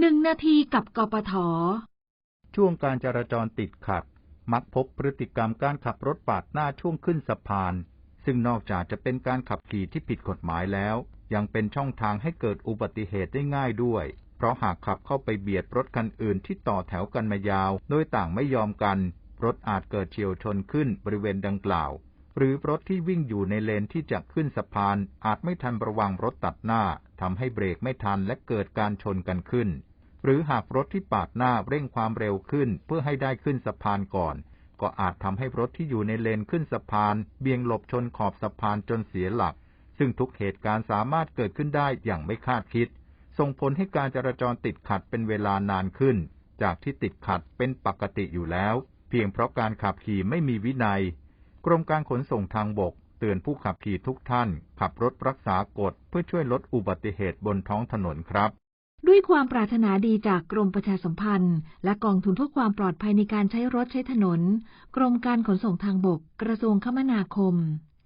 หนึ่งนาทีกับกปท ช่วงการจราจรติดขัด มักพบพฤติกรรมการขับรถปาดหน้าช่วงขึ้นสะพาน ซึ่งนอกจากจะเป็นการขับขี่ที่ผิดกฎหมายแล้ว ยังเป็นช่องทางให้เกิดอุบัติเหตุได้ง่ายด้วย เพราะหากขับเข้าไปเบียดรถคันอื่นที่ต่อแถวกันมายาว โดยต่างไม่ยอมกัน รถอาจเกิดเฉียวชนขึ้นบริเวณดังกล่าว หรือรถที่วิ่งอยู่ในเลนที่จะขึ้นสะพาน อาจไม่ทันระวังรถตัดหน้าทำให้เบรกไม่ทันและเกิดการชนกันขึ้น หรือหากรถที่ปาดหน้าเร่งความเร็วขึ้นเพื่อให้ได้ขึ้นสะพานก่อน ก็อาจทำให้รถที่อยู่ในเลนขึ้นสะพาน เบี่ยงหลบชนขอบสะพานจนเสียหลัก ซึ่งทุกเหตุการณ์สามารถเกิดขึ้นได้อย่างไม่คาดคิด ส่งผลให้การจราจรติดขัดเป็นเวลานานขึ้น จากที่ติดขัดเป็นปกติอยู่แล้ว เพียงเพราะการขับขี่ไม่มีวินัย กรมการขนส่งทางบก เตือนผู้ขับขี่ทุกท่าน ขับรถรักษากฎเพื่อช่วยลดอุบัติเหตุบนท้องถนนครับด้วยความปรารถนาดีจากกรมประชาสัมพันธ์ และกองทุนเพื่อความปลอดภัยในการใช้รถใช้ถนน กรมการขนส่งทางบก กระทรวงคมนาคม